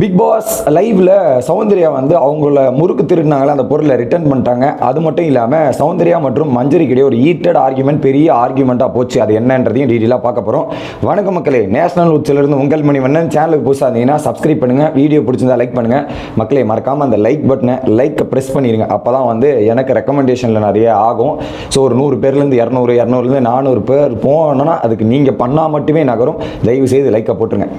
Big pass லைவ்ல சௌந்தர்யா வந்து அவங்கள முறுக்கு திருடினாங்களே அந்த பொருளை ரிட்டர்ன் பண்ணிட்டாங்க. அது மட்டும் இல்லாமல் சௌந்தர்யா மற்றும் மஞ்சரிக்கிடையே ஒரு ஈட்டட் ஆர்குமெண்ட் பெரிய ஆர்குமெண்ட்டாக போச்சு. அது என்னன்றதையும் டீட்டெயிலாக பார்க்க போகிறோம் வணக்கம் மக்களே நேஷனல் உச்சிலிருந்து உங்கள் மணி வண்ணன் சேனலுக்கு புதுசாக இருந்தீங்கன்னா சப்ஸ்கிரைப் பண்ணுங்கள் வீடியோ பிடிச்சிருந்தா லைக் பண்ணுங்கள் மக்களே மறக்காமல் அந்த லைக் பட்டனை லைக்கை ப்ரெஸ் பண்ணிடுங்க அப்போ தான் வந்து எனக்கு ரெக்கமெண்டேஷனில் நிறைய ஆகும். ஸோ ஒரு நூறு பேர்லேருந்து இரநூறு இரநூறுலேருந்து நானூறு பேர் போனோன்னா அதுக்கு நீங்கள் பண்ணால் மட்டுமே நகரும். தயவு செய்து லைக்கை போட்டுருங்க.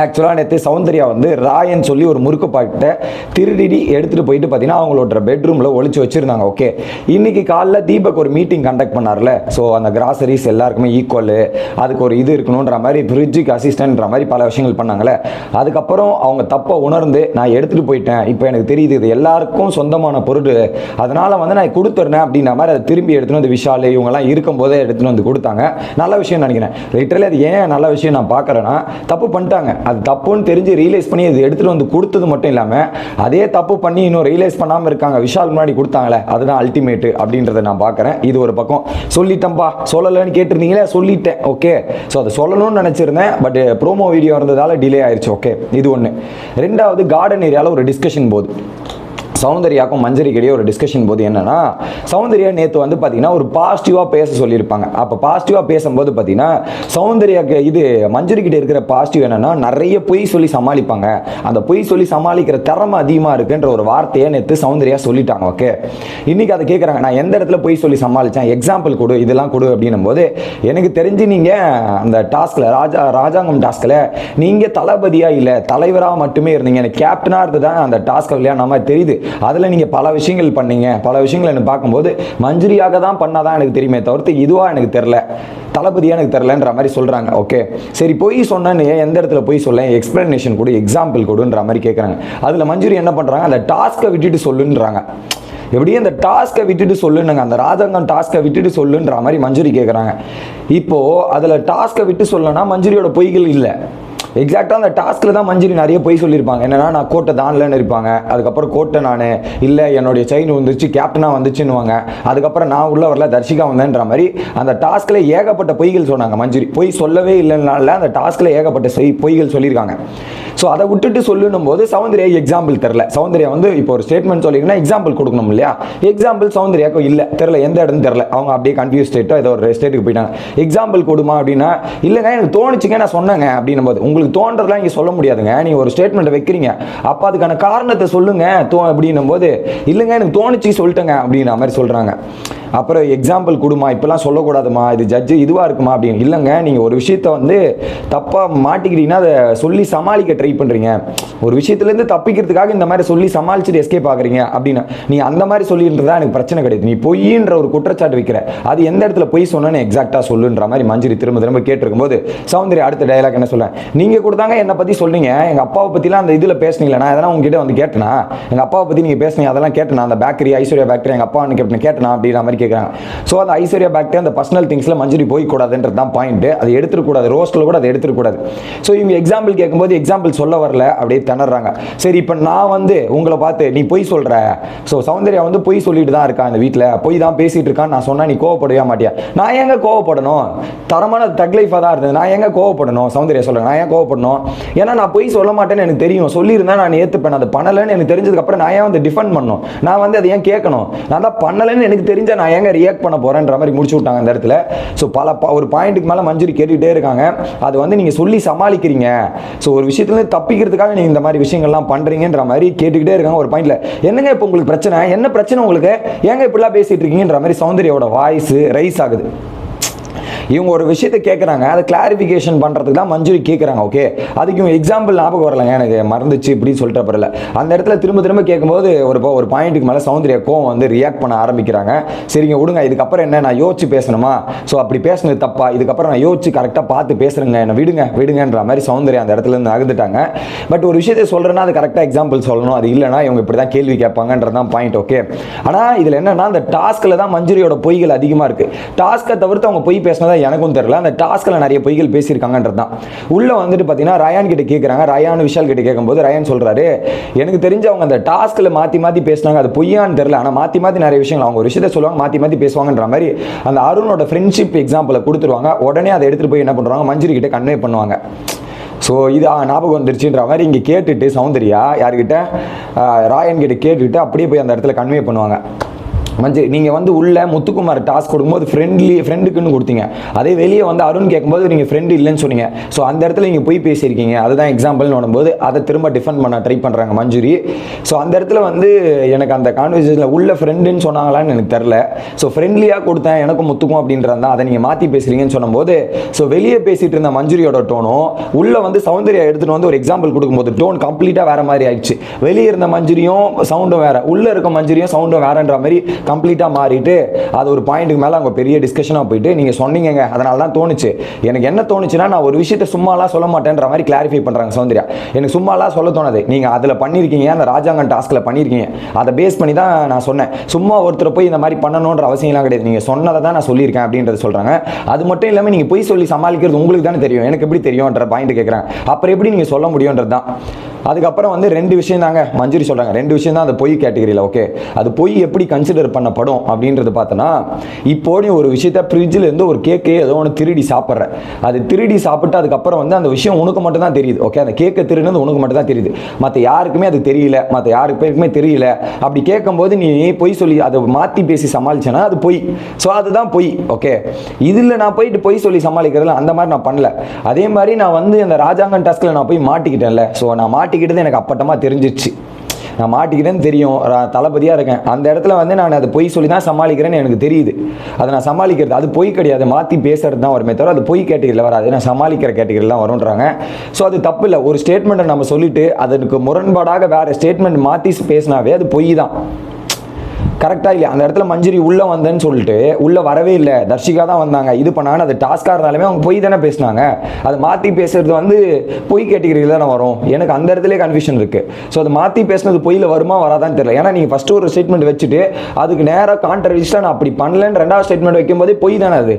ஆக்சுவலாக நேற்று சௌந்தர்யா வந்து ராயன் சொல்லி ஒரு முறுக்கு பாட்டை திருடிடி எடுத்துகிட்டு போயிட்டு பார்த்தீங்கன்னா அவங்களோட பெட்ரூமில் ஒழிச்சு வச்சுருந்தாங்க ஓகே இன்றைக்கி காலைல தீபக் ஒரு மீட்டிங் கண்டக்ட் பண்ணார்ல. ஸோ அந்த கிராசரிஸ் எல்லாருக்குமே ஈக்குவல் அதுக்கு ஒரு இது இருக்கணுன்ற மாதிரி ஃப்ரிட்ஜுக்கு அசிஸ்டன்ட்ன்ற மாதிரி பல விஷயங்கள் பண்ணாங்களே அதுக்கப்புறம் அவங்க தப்பை உணர்ந்து நான் எடுத்துகிட்டு போயிட்டேன். இப்போ எனக்கு தெரியுது இது எல்லாருக்கும் சொந்தமான பொருள் அதனால் வந்து நான் கொடுத்துட்றேன் அப்படின்ற மாதிரி அதை திரும்பி எடுத்துன்னு வந்து விஷால் இவங்கெல்லாம் இருக்கும்போதே எடுத்துன்னு வந்து கொடுத்தாங்க. நல்ல விஷயம் நினைக்கிறேன். லிட்டரலி அது ஏன் நல்ல விஷயம் நான் பார்க்குறேன்னா தப்பு பண்ணிட்டாங்க. அது தப்புன்னு தெரிஞ்சு ரியலைஸ் பண்ணி இது எடுத்துகிட்டு வந்து கொடுத்தது மட்டும் இல்லாமல் அதே தப்பு பண்ணி இன்னும் ரியலைஸ் பண்ணாமல் இருக்காங்க. விஷால் முன்னாடி கொடுத்தாங்களே அதுதான் அல்டிமேட்டு அப்படின்றத நான் பார்க்குறேன். இது ஒரு பக்கம். சொல்லிட்டேன்ப்பா சொல்லலைன்னு கேட்டிருந்தீங்களே சொல்லிட்டேன். ஓகே ஸோ அதை சொல்லணும்னு நினச்சிருந்தேன் பட் ப்ரோமோ வீடியோ இருந்ததால் டிலே ஆயிடுச்சு ஓகே இது ஒன்று ரெண்டாவது கார்டன் ஏரியாவில் ஒரு டிஸ்கஷன் போகுது. சௌந்தர்யாக்கும் மஞ்சரிக்கிடையே ஒரு டிஸ்கஷன் போது என்னன்னா சௌந்தர்யா நேற்று வந்து பார்த்தீங்கன்னா ஒரு பாசிட்டிவாக பேச சொல்லியிருப்பாங்க. அப்போ பாசிட்டிவாக பேசும்போது பார்த்தீங்கன்னா சௌந்தர்யாக்கு இது மஞ்சரிக்கிட்ட இருக்கிற பாசிட்டிவ் என்னன்னா நிறைய பொய் சொல்லி சமாளிப்பாங்க. அந்த பொய் சொல்லி சமாளிக்கிற திறமை அதிகமாக இருக்குன்ற ஒரு வார்த்தையை நேற்று சௌந்தர்யா சொல்லிட்டாங்க ஓகே இன்னைக்கு அதை கேட்குறாங்க நான் எந்த இடத்துல பொய் சொல்லி சமாளித்தேன் எக்ஸாம்பிள் கொடு இதெல்லாம் கொடு அப்படின்னும் போது எனக்கு தெரிஞ்சு நீங்கள் அந்த டாஸ்கில் ராஜா ராஜாங்கம் டாஸ்கில் நீங்கள் தளபதியாக இல்லை தலைவராக மட்டுமே இருந்தீங்க. எனக்கு கேப்டனாக இருந்து தான் அந்த டாஸ்க் இல்லையா மாதிரி தெரியுது. அதில் நீங்கள் பல விஷயங்கள் பண்ணீங்க. பல விஷயங்கள் எனக்கு பார்க்கும்போது மஞ்சுரியாக தான் பண்ணாதான் எனக்கு தெரியுமே தவிர்த்து இதுவாக எனக்கு தெரில தளபதியாக எனக்கு தெரிலன்ற மாதிரி சொல்கிறாங்க ஓகே சரி பொய் சொன்னேன்னு எந்த இடத்துல போய் சொல்ல? எக்ஸ்பிளனேஷன் கொடு எக்ஸாம்பிள் கொடுன்ற மாதிரி கேட்குறாங்க அதில் மஞ்சுரி என்ன பண்ணுறாங்க அந்த டாஸ்க்கை விட்டுட்டு சொல்லுன்றாங்க. எப்படியும் அந்த டாஸ்க்கை விட்டுட்டு சொல்லுனுங்க அந்த ராஜாங்கம் டாஸ்க்கை விட்டுட்டு சொல்லுன்ற மாதிரி மஞ்சுரி கேட்குறாங்க இப்போது அதில் டாஸ்க்கை விட்டு சொல்லனா மஞ்சுரியோட பொய்கள் இல்லை. எக்ஸாக்டாக அந்த டாஸ்க்கில் தான் மஞ்சரி நிறைய போய் சொல்லியிருப்பாங்க. என்னன்னா நான் கோட்டை தான்லன்னு இருப்பாங்க. அதுக்கப்புறம் கோட்டை நான் இல்லை என்னுடைய செயின் வந்துச்சு கேப்டனாக வந்துச்சுன்னுவாங்க. அதுக்கப்புறம் நான் உள்ள வரல தர்ஷிகா வந்தேன்ற மாதிரி அந்த டாஸ்க்கில் ஏகப்பட்ட பொய்கள் சொன்னாங்க மஞ்சரி. பொய் சொல்லவே இல்லைனால அந்த டாஸ்க்கில் ஏகப்பட்ட செய் பொய்கள் சொல்லியிருக்காங்க. ஸோ அதை விட்டுட்டு சொல்லணும் போது சௌந்தர்யா எக்ஸாம்பிள் தெரில. சௌந்தர்யா வந்து இப்போ ஒரு ஸ்டேட்மெண்ட் சொல்லிங்கன்னா எக்ஸாம்பிள் கொடுக்கணும் இல்லையா? எக்ஸாம்பிள் சௌந்தர்யாக்கும் இல்லை. தெரில எந்த இடம்னு தெரில. அவங்க அப்படியே கன்ஃபியூஸ் ஸ்டேட்டோ ஏதோ ஒரு ஸ்டேட்டுக்கு போயிட்டாங்க. எக்ஸாம்பிள் கொடுமா அப்படின்னா இல்லைங்க எனக்கு தோணுச்சுங்க நான் சொன்னேங்க அப்படின்னும் போது உங்களுக்கு தோன்றதெல்லாம் இங்கே சொல்ல முடியாதுங்க. நீங்கள் ஒரு ஸ்டேட்மெண்ட்டை வைக்கிறீங்க. அப்போ அதுக்கான காரணத்தை சொல்லுங்க தோ அப்படின்னும் போது இல்லைங்க எனக்கு தோணுச்சு சொல்லிட்டேங்க அப்படின்ற மாதிரி சொல்கிறாங்க அப்புறம் எக்ஸாம்பிள் கொடுமா இப்பெல்லாம் சொல்லக்கூடாதுமா இது ஜட்ஜு இதுவாக இருக்குமா அப்படின்னு. இல்லைங்க நீங்கள் ஒரு விஷயத்த வந்து தப்பாக மாட்டிக்கிட்டீங்கன்னா அதை சொல்லி சமாளிக்க ட்ரை பண்ணுறீங்க ஒரு விஷயத்துலேருந்து தப்பிக்கிறதுக்காக இந்த மாதிரி சொல்லி சமாளிச்சுட்டு எஸ்கேப் ஆகுறீங்க அப்படின்னா நீ அந்த மாதிரி சொல்லின்றதா எனக்கு பிரச்சனை கிடையாது. நீ பொய்ன்ற ஒரு குற்றச்சாட்டு வைக்கிற. அது எந்த இடத்துல பொய் சொன்னேன்னு எக்ஸாக்டாக சொல்லுன்ற மாதிரி மஞ்சரி திரும்ப திரும்ப கேட்டிருக்கும் போது சௌந்தர்யா அடுத்த டயலாக் என்ன சொல்ல? நீங்கள் கொடுத்தாங்க என்னை பற்றி சொன்னீங்க எங்கள் அப்பாவை பற்றிலாம் அந்த இதில் பேசுனீங்களா நான் எதனா உங்ககிட்ட வந்து கேட்டேனா? எங்கள் அப்பாவை பற்றி நீங்கள் பேசுனீங்க அதெல்லாம் கேட்டேனா? அந்த பேக்கரி ஐஸ்வர்யா பேக்கரி எங்கள் அப்பா கேட்டேன் கேட்டேனா அப்படின்ற மாதிரி கேட்குறாங்க ஸோ அந்த ஐஸ்வர்யா பேக்டே அந்த பர்சனல் திங்ஸில் மஞ்சுரி போய்க்கூடாதுன்றது தான் பாயிண்ட் அது எடுத்துக்கூடாது ரோஸ்ட்டில் கூட அதை எடுத்துக்கூடாது ஸோ இவங்க எக்ஸாம்பிள் கேட்கும்போது எக்ஸாம்பிள் சொல்ல வரல. அப்படியே திணறாங்க. சரி இப்போ நான் வந்து உங்களை பார்த்து நீ பொய் சொல்கிற ஸோ சௌந்தர்யா வந்து பொய் சொல்லிட்டு தான் இருக்கா அந்த வீட்டில் பொய் தான் பேசிட்டு இருக்கான்னு நான் சொன்னா நீ கோவப்படவே மாட்டியா? நான் எங்க கோவப்படணும்? தரமான தக் லைஃபாக தான் இருந்தது. நான் எங்க கோவப்படணும்? சௌந்தர்யா சொல்கிறேன் நான் ஏன் கோவப்படணும்? ஏன்னா நான் பொய் சொல்ல மாட்டேன்னு எனக்கு தெரியும். சொல்லியிருந்தா நான் ஏற்றுப்பேன் அது பண்ணலைன்னு எனக்கு தெரிஞ்சதுக்கப்புறம் நான் ஏன் வந்து டிஃபெண்ட் பண்ணணும்? நான் வந்து அதை ஏன் கேட்கணும்? நான் தான் பண்ணலைன்னு எனக்கு தெரிஞ்ச நான் ஏங்க ரியாக்ட் பண்ண போகிறேன்ற மாதிரி முடிச்சு விட்டாங்க அந்த இடத்துல. ஸோ பல ப- ஒரு பாயிண்ட்டுக்கு மேலே மஞ்சுரி கேட்டுக்கிட்டே இருக்காங்க. அது வந்து நீங்கள் சொல்லி சமாளிக்கிறீங்க. ஸோ ஒரு விஷயத்துலேருந்து தப்பிக்கிறதுக்காக நீங்கள் இந்த மாதிரி விஷயங்கள்லாம் பண்ணுறீங்கன்ற மாதிரி கேட்டுக்கிட்டே இருக்காங்க ஒரு பாயிண்டில் என்னங்க இப்போ உங்களுக்கு பிரச்சனை? என்ன பிரச்சனை உங்களுக்கு? ஏங்க இப்படிலாம் பேசிகிட்டு இருக்கீங்கன்ற மாதிரி சௌந்தரியோட வாய்ஸ் ரைஸ் ஆகுது. இவங்க ஒரு விஷயத்தை கேட்குறாங்க அதை கிளாரிஃபிகேஷன் பண்ணுறதுக்கு தான் மஞ்சுரி கேட்குறாங்க ஓகே அதுக்கு இவங்க எக்ஸாம்பிள் ஞாபகம் வரலங்க எனக்கு மறந்துச்சு இப்படி சொல்லிட்டு பரல அந்த இடத்துல திரும்ப திரும்ப கேட்கும்போது ஒரு ஒரு பாயிண்ட்டுக்கு மேலே சௌந்தர்யா கோவம் வந்து ரியாக்ட் பண்ண ஆரம்பிக்கிறாங்க. சரிங்க விடுங்க இதுக்கப்புறம் என்ன நான் யோசிச்சு பேசணுமா? ஸோ அப்படி பேசுனது தப்பா? இதுக்கப்புறம் நான் யோசிச்சு கரெக்டாக பார்த்து பேசுறேங்க என்ன விடுங்க விடுங்கன்ற மாதிரி சௌந்தர்யா அந்த இடத்துல இருந்து நகர்ந்துட்டாங்க. பட் ஒரு விஷயத்தை சொல்கிறேன்னா அது கரெக்டாக எக்ஸாம்பிள் சொல்லணும். அது இல்லைனா இவங்க இப்படி தான் கேள்வி கேட்பாங்கன்றது தான் பாயிண்ட் ஓகே ஆனால் இதில் என்னன்னா அந்த டாஸ்கில் தான் மஞ்சுரியோட பொய்கள் அதிகமாக இருக்குது டாஸ்க்கை தவிர்த்து அவங்க பொய் பேசினது எனக்கும் தெரியல. அந்த டாஸ்கில் நிறைய பொய்கள் பேசியிருக்காங்கன்றது தான். உள்ளே வந்துட்டு பார்த்தீங்கன்னா ரயான் கிட்ட கேட்குறாங்க ரயான் விஷால் கிட்ட கேட்கும்போது ரயான் சொல்கிறாரு எனக்கு தெரிஞ்சு அவங்க அந்த டாஸ்கில் மாற்றி மாற்றி பேசினாங்க. அது பொய்யான்னு தெரியல. ஆனால் மாற்றி மாற்றி நிறைய விஷயங்கள் அவங்க ஒரு விஷயத்த சொல்லுவாங்க. மாற்றி மாற்றி பேசுவாங்கன்ற மாதிரி அந்த அருணோட ஃப்ரெண்ட்ஷிப் எக்ஸாம்பிளை கொடுத்துருவாங்க. உடனே அதை எடுத்துகிட்டு போய் என்ன பண்ணுறாங்க மஞ்சுரி கிட்ட கன்வே பண்ணுவாங்க. ஸோ இது ஞாபகம் வந்துருச்சுன்ற மாதிரி இங்கே கேட்டுட்டு சௌந்தர்யா யார்கிட்ட ராயன் கிட்ட கேட்டுட்டு அப்படியே போய் அந்த இடத்துல கன்வே பண்ணுவாங்க. மஞ்சள் நீங்கள் வந்து உள்ள முத்துக்குமார் டாஸ்க் கொடுக்கும்போது ஃப்ரெண்ட்லி ஃப்ரெண்டுக்குன்னு கொடுத்தீங்க. அதே வெளியே வந்து அருண் கேட்கும்போது நீங்கள் ஃப்ரெண்டு இல்லைன்னு சொன்னீங்க. ஸோ அந்த இடத்துல நீங்கள் போய் பேசியிருக்கீங்க. அதுதான் எக்ஸாம்பிள்னு வரும்போது அதை திரும்ப டிஃபெண்ட் பண்ண ட்ரை பண்ணுறாங்க மஞ்சுரி. ஸோ அந்த இடத்துல வந்து எனக்கு அந்த கான்வர்சேஷனில் உள்ள ஃப்ரெண்டுன்னு சொன்னாங்களான்னு எனக்கு தெரில ஸோ ஃப்ரெண்ட்லியாக கொடுத்தேன் எனக்கும் முத்துக்கும் அப்படின்றது தான். அதை நீங்கள் மாற்றி பேசுகிறீங்கன்னு சொன்னபோது ஸோ வெளியே பேசிகிட்டு இருந்த மஞ்சுரியோட டோனும் உள்ளே வந்து சௌந்தர்யா எடுத்துகிட்டு வந்து ஒரு எக்ஸாம்பிள் கொடுக்கும்போது டோன் கம்ப்ளீட்டாக வேறு மாதிரி ஆயிடுச்சு. வெளியே இருந்த மஞ்சுரியும் சவுண்டும் வேறு உள்ளே இருக்க மஞ்சுரியும் சவுண்டும் வேறன்ற மாதிரி கம்ப்ளீட்டாக மாறிட்டு அது ஒரு பாயிண்ட்டுக்கு மேலே அவங்க பெரிய டிஸ்கஷனாக போயிட்டு நீங்கள் சொன்னீங்க அதனால தான் தோணுச்சு. எனக்கு என்ன தோணுச்சுன்னா நான் ஒரு விஷயத்தை சும்மாலாம் சொல்ல மாட்டேன்ற மாதிரி கிளாரிஃபை பண்ணுறாங்க சௌந்தர்யா. எனக்கு சும்மாலாம் சொல்ல தோணுது. நீங்கள் அதில் பண்ணியிருக்கீங்க அந்த ராஜாங்கன் டாஸ்கில் பண்ணியிருக்கீங்க அதை பேஸ் பண்ணி தான் நான் சொன்னேன். சும்மா ஒருத்தர் போய் இந்த மாதிரி பண்ணணுன்ற அவசியம்லாம் கிடையாது. நீங்கள் சொன்னதை தான் நான் சொல்லியிருக்கேன் அப்படின்றத சொல்கிறாங்க அது மட்டும் இல்லாமல் நீங்கள் போய் சொல்லி சமாளிக்கிறது உங்களுக்கு தானே தெரியும். எனக்கு எப்படி தெரியும்ன்ற பாயிண்ட் கேட்குறேன் அப்புறம் எப்படி நீங்கள் சொல்ல முடியுன்றது தான். அதுக்கப்புறம் வந்து ரெண்டு விஷயம் தாங்க. மஞ்சுரி சொல்கிறாங்க ரெண்டு விஷயம் தான் அந்த பொய் கேட்டகரியில் ஓகே அது பொய் எப்படி கன்சிடர் பண்ணப்படும் அப்படின்றது பார்த்தோன்னா இப்போ நீ ஒரு விஷயத்த ஃப்ரிட்ஜில் இருந்து ஒரு கேக்கே ஏதோ ஒன்று திருடி சாப்பிட்ற. அது திருடி சாப்பிட்டு அதுக்கப்புறம் வந்து அந்த விஷயம் உனக்கு மட்டும் தான் தெரியுது ஓகே அந்த கேக்கை திருடினது உனக்கு மட்டும் தான் தெரியுது. மற்ற யாருக்குமே அது தெரியல மற்ற யாருக்கு பேருக்குமே தெரியல. அப்படி கேட்கும்போது நீ பொய் சொல்லி அதை மாற்றி பேசி சமாளிச்சேன்னா அது பொய். ஸோ அதுதான் பொய் ஓகே இதில் நான் போயிட்டு பொய் சொல்லி சமாளிக்கிறதுல அந்த மாதிரி நான் பண்ணல. அதே மாதிரி நான் வந்து அந்த ராஜாங்கன் டாஸ்கில் நான் போய் மாட்டிக்கிட்டேன்ல. ஸோ நான் மாட்டிக்கிட்டது எனக்கு அப்பட்டமாக தெரிஞ்சிச்சு நான் மாட்டிக்கிட்டேன்னு தெரியும். தளபதியாக இருக்கேன். அந்த இடத்துல வந்து நான் அதை பொய் சொல்லி தான் சமாளிக்கிறேன்னு எனக்கு தெரியுது. அதை நான் சமாளிக்கிறது அது பொய் கிடையாது. மாற்றி பேசுறது தான் வருமே தவிர அது பொய் கேட்டகரியில் வராது. நான் சமாளிக்கிற கேட்டகரியில் தான் வரும்ன்றாங்க. ஸோ அது தப்பு இல்லை. ஒரு ஸ்டேட்மெண்ட்டை நம்ம சொல்லிட்டு அதற்கு முரண்பாடாக வேறு ஸ்டேட்மெண்ட் மாற்றி பேசினாவே அது பொய் தான். கரெக்டாக இல்லையா? அந்த இடத்துல மஞ்சுரி உள்ளே வந்தேன்னு சொல்லிட்டு உள்ளே வரவே இல்லை. தர்ஷிகா தான் வந்தாங்க. இது பண்ணாங்க அது டாஸ்காக இருந்தாலுமே அவங்க பொய் தானே பேசினாங்க. அதை மாற்றி பேசுறது வந்து பொய் கேட்டகிரியில் தானே வரும். எனக்கு அந்த இடத்துல கன்ஃபியூஷன் இருக்குது ஸோ அதை மாற்றி பேசுனது பொய்யில் வருமா வராதான்னு தெரியல. ஏன்னா நீங்கள் ஃபஸ்ட்டு ஒரு ஸ்டேட்மெண்ட் வச்சுட்டு அதுக்கு நேராக கான்ட்ரடிஸ்டாக நான் அப்படி பண்ணலன்னு ரெண்டாவது ஸ்டேட்மெண்ட் வைக்கும்போதே பொய் தானே அது.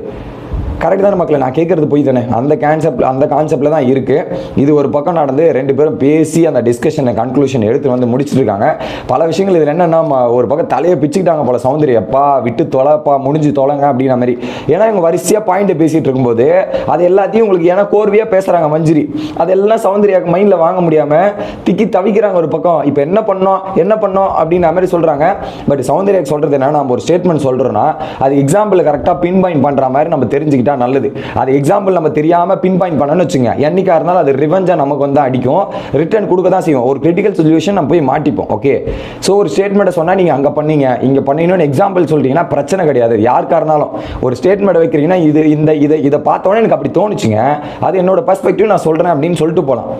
கரெக்ட் தானே மக்களை நான் கேட்குறது போய் தானே? அந்த கான்செப்ட் அந்த கான்செப்டில் தான் இருக்குது இது ஒரு பக்கம் நடந்து ரெண்டு பேரும் பேசி அந்த டிஸ்கஷனை கன்க்ளூஷன் எடுத்து வந்து முடிச்சிட்டு இருக்காங்க பல விஷயங்கள் இதில் என்னென்னா ஒரு பக்கம் தலையை பிச்சுக்கிட்டாங்க போல சௌந்தரியப்பா விட்டு தொலைப்பா முடிஞ்சு தொலைங்க அப்படின்ற மாதிரி. ஏன்னா இவங்க வரிசையாக பாயிண்ட்டை பேசிகிட்டு இருக்கும்போது அது எல்லாத்தையும் உங்களுக்கு ஏன்னா கோர்வையாக பேசுகிறாங்க மஞ்சிரி. அதெல்லாம் சௌந்தர்யாவுக்கு மைண்டில் வாங்க முடியாமல் திக்கி தவிக்கிறாங்க ஒரு பக்கம். இப்போ என்ன பண்ணோம் என்ன பண்ணோம் அப்படின்ற மாதிரி சொல்கிறாங்க பட் சௌந்தர்யாவுக்கு சொல்கிறது என்ன நம்ம ஒரு ஸ்டேட்மெண்ட் சொல்கிறோன்னா அது எக்ஸாம்பிள் கரெக்டாக பின் பாயிண்ட் பண்ணுற மாதிரி நம்ம தெரிஞ்சுக்கிட்டா நல்லது. அது எக்ஸாம்பிள் நம்ம தெரியாமல் பின் பாயிண்ட் பண்ணணும்னு வச்சுங்க என்னைக்கா இருந்தாலும் அது ரிவெஞ்சாக நமக்கு வந்து அடிக்கும். ரிட்டர்ன் கொடுக்க தான் செய்வோம் ஒரு கிரிட்டிக்கல் சுச்சுவேஷன் நம்ம போய் மாட்டிப்போம். ஓகே ஸோ ஒரு ஸ்டேட்மெண்ட்டை சொன்னால் நீங்கள் அங்கே பண்ணீங்க. இங்கே பண்ணீங்கன்னு எக்ஸாம்பிள் சொல்றீங்கன்னா பிரச்சனை கிடையாது. யாருக்கா இருந்தாலும். ஒரு ஸ்டேட்மெண்ட் வைக்கிறீங்கன்னா இது இந்த இதை இதை பார்த்தோன்னே எனக்கு அப்படி தோணுச்சுங்க. அது என்னோட பர்ஸ்பெக்டிவ் நான் சொல்கிறேன் அப்படின்னு சொல்லிட்டு போகலாம்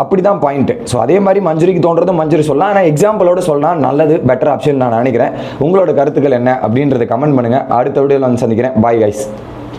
அப்படி தான் பாயிண்ட்டு ஸோ அதே மாதிரி மஞ்சுரிக்கு தோன்றது மஞ்சுரி சொல்லலாம். ஆனால் எக்ஸாம்பிளோட சொல்லலாம் நல்லது பெட்டர் ஆப்ஷன் நான் நினைக்கிறேன். உங்களோட கருத்துக்கள் என்ன அப்படின்றத கமெண்ட் பண்ணுங்கள் அடுத்த வீடியோவில் வந்து சந்திக்கிறேன். Bye guys